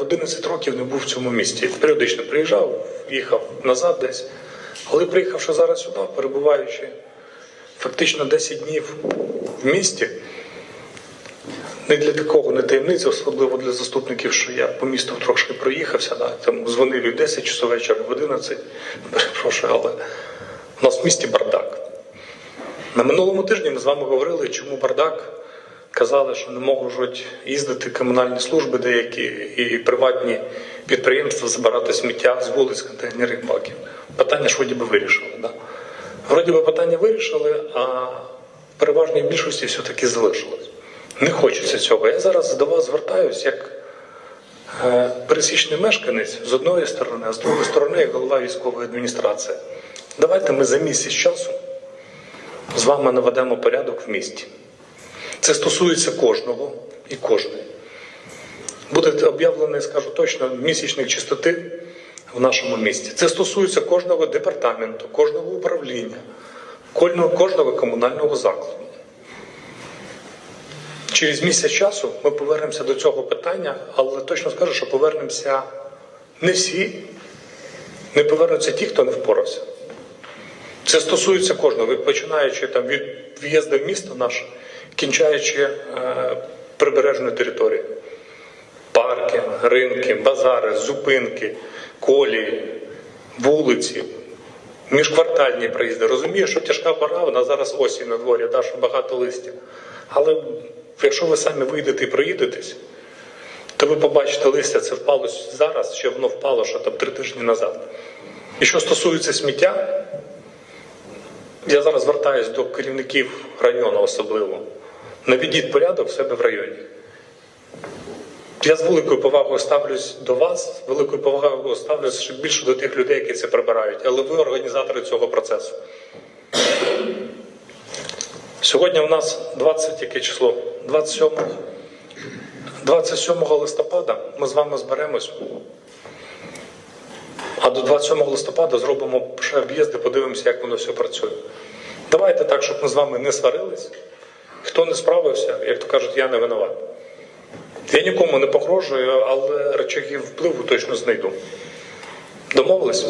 в 11 років не був в цьому місті. Періодично приїжджав, їхав назад десь. Але приїхавши зараз сюди, перебуваючи фактично 10 днів в місті, не для такого не таємниця, особливо для заступників, що я по місту трошки проїхався, да, там дзвонив і в 10 часов вечора, в 11, перепрошую, але у нас в місті бардак. На минулому тижні ми з вами говорили, чому бардак. Казали, що не можуть їздити комунальні служби деякі і приватні підприємства забирати сміття з вулиць контейнерних баків. Питання ж вроді би вирішили. Да? Вроді би питання вирішили, а в переважній більшості все-таки залишилось. Не хочеться цього. Я зараз до вас звертаюсь як е, пересічний мешканець з одної сторони, а з другої сторони, як голова військової адміністрації. Давайте ми за місяць часу з вами наведемо порядок в місті. Це стосується кожного і кожної. Буде об'явлений, скажу точно, місячник чистоти в нашому місті. Це стосується кожного департаменту, кожного управління, кожного, кожного комунального закладу. Через місяць часу ми повернемося до цього питання, але точно скажу, що повернемося не всі, не повернуться ті, хто не впорався. Це стосується кожного, починаючи там від в'їзду в місто наше, кінчаючи е, прибережною територією. Парки, ринки, базари, зупинки, колії, вулиці, міжквартальні проїзди. Розумію, що тяжка пора, вона зараз осінь на дворі, да, що багато листя. Але якщо ви самі вийдете і проїдетесь, то ви побачите листя, це впало зараз, ще воно впало ще там три тижні назад. І що стосується сміття, я зараз звертаюся до керівників району особливо. Наведіть порядок в себе в районі. Я з великою повагою ставлюсь до вас, з великою повагою ставлюсь ще більше до тих людей, які це прибирають. Але ви організатори цього процесу. Сьогодні у нас 20 яке число? 27, 27 листопада ми з вами зберемось. А до 27 листопада зробимо ще об'їзди, подивимося, як воно все працює. Давайте так, щоб ми з вами не сварились. Хто не справився, як то кажуть, я не винуват. Я нікому не погрожую, але речагів впливу точно знайду. Домовились?